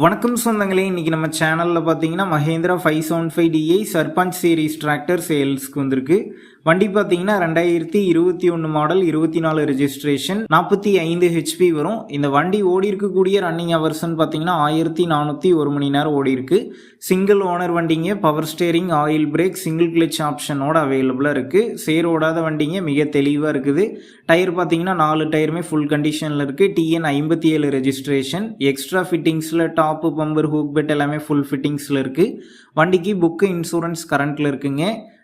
வணக்கம் சொந்தங்களே இன்றைக்கி நம்ம சேனலில் பார்த்தீங்கன்னா Mahindra five seven five DI Sarpanch series tractor சேல்ஸ்க்கு வந்திருக்கு. வண்டி பார்த்தீங்கன்னா ரெண்டாயிரத்தி இருபத்தி ஒன்று மாடல் இருபத்தி நாலு ரெஜிஸ்ட்ரேஷன் நாற்பத்தி ஐந்து ஹெச்பி வரும். இந்த வண்டி ஓடி இருக்கக்கூடிய ரன்னிங் ஹவர்ஸ்ன்னு பார்த்தீங்கன்னா ஆயிரத்தி நானூற்றி ஒரு மணி நேரம் ஓடி இருக்கு சிங்கிள் ஓனர் வண்டிங்க power steering oil brake single clutch ஆப்ஷனோட அவைலபிளாக இருக்குது சேர் ஓடாத வண்டிங்க மிக தெளிவாக இருக்குது. டயர் பார்த்தீங்கன்னா நாலு டயருமே ஃபுல் கண்டிஷனில் இருக்குது டிஎன் ஐம்பத்தி ஏழு ரெஜிஸ்ட்ரேஷன் எக்ஸ்ட்ரா ஃபிட்டிங்ஸில் டாப்பு பம்பர் ஹூக் பெட் எல்லாமே ஃபுல் ஃபிட்டிங்ஸில் இருக்குது வண்டிக்கு புக்கு இன்சூரன்ஸ் கரண்ட்டில் இருக்குங்க.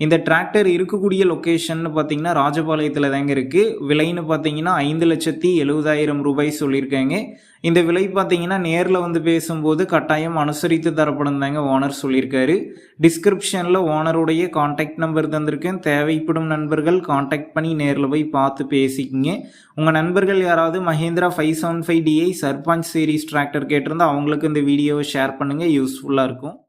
இந்த டிராக்டர் இருக்கக்கூடிய லொக்கேஷன் பார்த்தீங்கன்னா ராஜபாளையத்தில் தாங்க இருக்குது விலைன்னு பார்த்தீங்கன்னா ஐந்து லட்சத்தி எழுபதாயிரம் ரூபாய் சொல்லியிருக்காங்க. இந்த விலை பார்த்தீங்கன்னா நேரில் வந்து பேசும்போது கட்டாயம் அனுசரித்து தரப்படும் தாங்க ஓனர் சொல்லியிருக்காரு. டிஸ்கிரிப்ஷனில் ஓனருடைய காண்டாக்ட் நம்பர் தந்திருக்கேன். தேவைப்படும் நண்பர்கள் காண்டாக்ட் பண்ணி நேரில் போய் பார்த்து பேசிக்கிங்க. உங்கள் நண்பர்கள் யாராவது Mahindra five seven five DI Sarpanch series tractor கேட்டிருந்தா அவங்களுக்கு இந்த வீடியோவை ஷேர் பண்ணுங்கள் யூஸ்ஃபுல்லாக இருக்கும்.